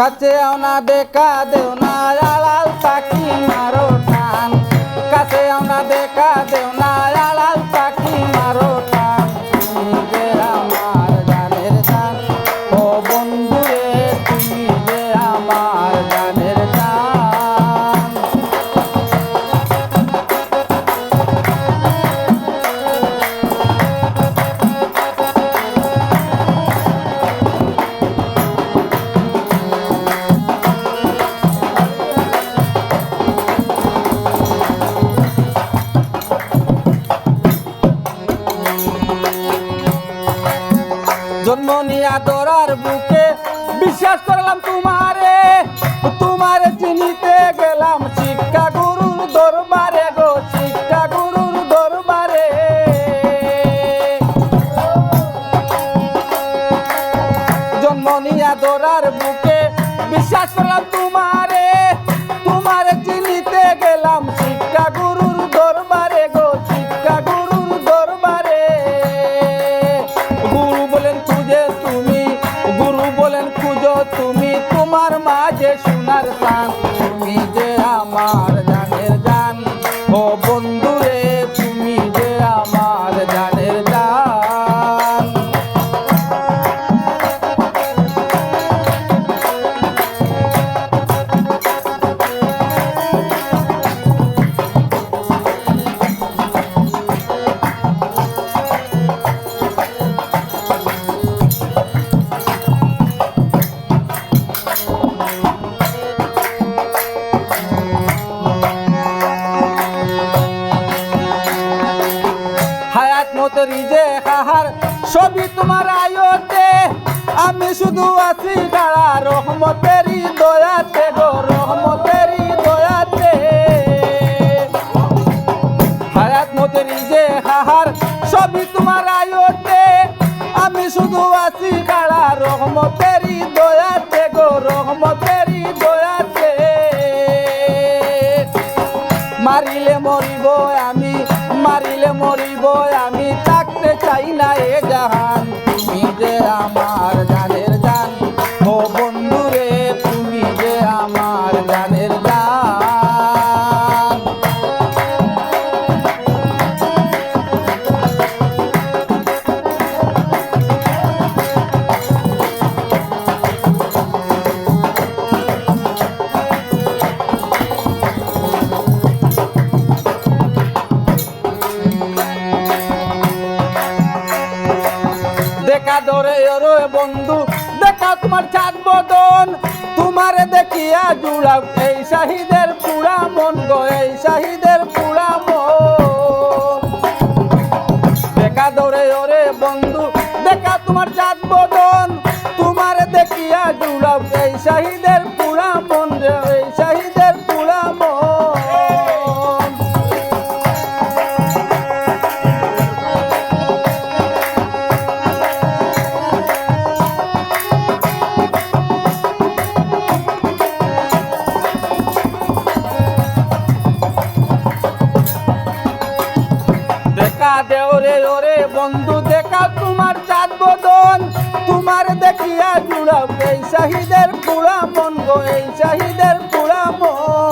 কাছে না দেখা দেও না আলাল পাখি মারো টান। কাছে না দেখা দেও জন্ম নিয়া দরার বুকে বিশ্বাস করলাম তোমারে তোমারে চিনিতে গেলাম শিক্ষা গুরুর দরবারে গো, শিক্ষা গুরুর দরবারে। জন্ম নিয়া দরার বুকে বিশ্বাস করলাম মতো রিজে কাহার সবই তোমার আয়তে। আমি শুধু আছি দাঁড়া রহমতেরই দয়াতে গো, রহমতেরই দয়াতে। হায়াত মতো রিজে কাহার সবই তোমার আয়তে। আমি শুধু আছি দাঁড়া রহমতেরই দয়াতে গো, রহমতেরই দয়াতে। মারিলে মরিব আমি, মারিলে মরিব দেখা ধরে ওরে বন্ধু, দেখা তোমার চাঁদ বদন। তোমার দেখিয়া জুড়াও এই শাহিদের পুরা মন গো, এই শাহিদের পুরা মন। দেখা ধরে ওরে বন্ধু, দেখা তোমার চাঁদ বদন। তোমার দেখিয়া জুড়াও এই শাহিদের বন্ধু, দেখা তোমার চাঁদ বদন তোমার দেখিয়া জুড়াব এই শাহিদের পুরা মন গো, এই শাহিদের পুরা মন।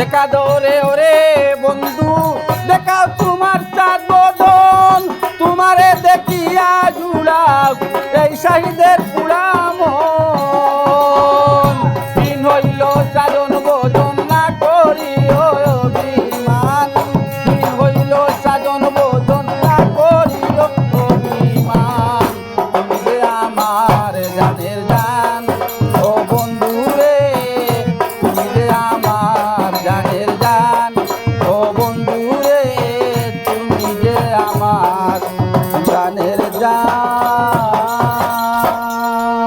দেখা দৌড়ে ওরে বন্ধু দেখা তোমার চাঁদ বদন তোমারে দেখিয়া জুড়াও। এই শাহিদের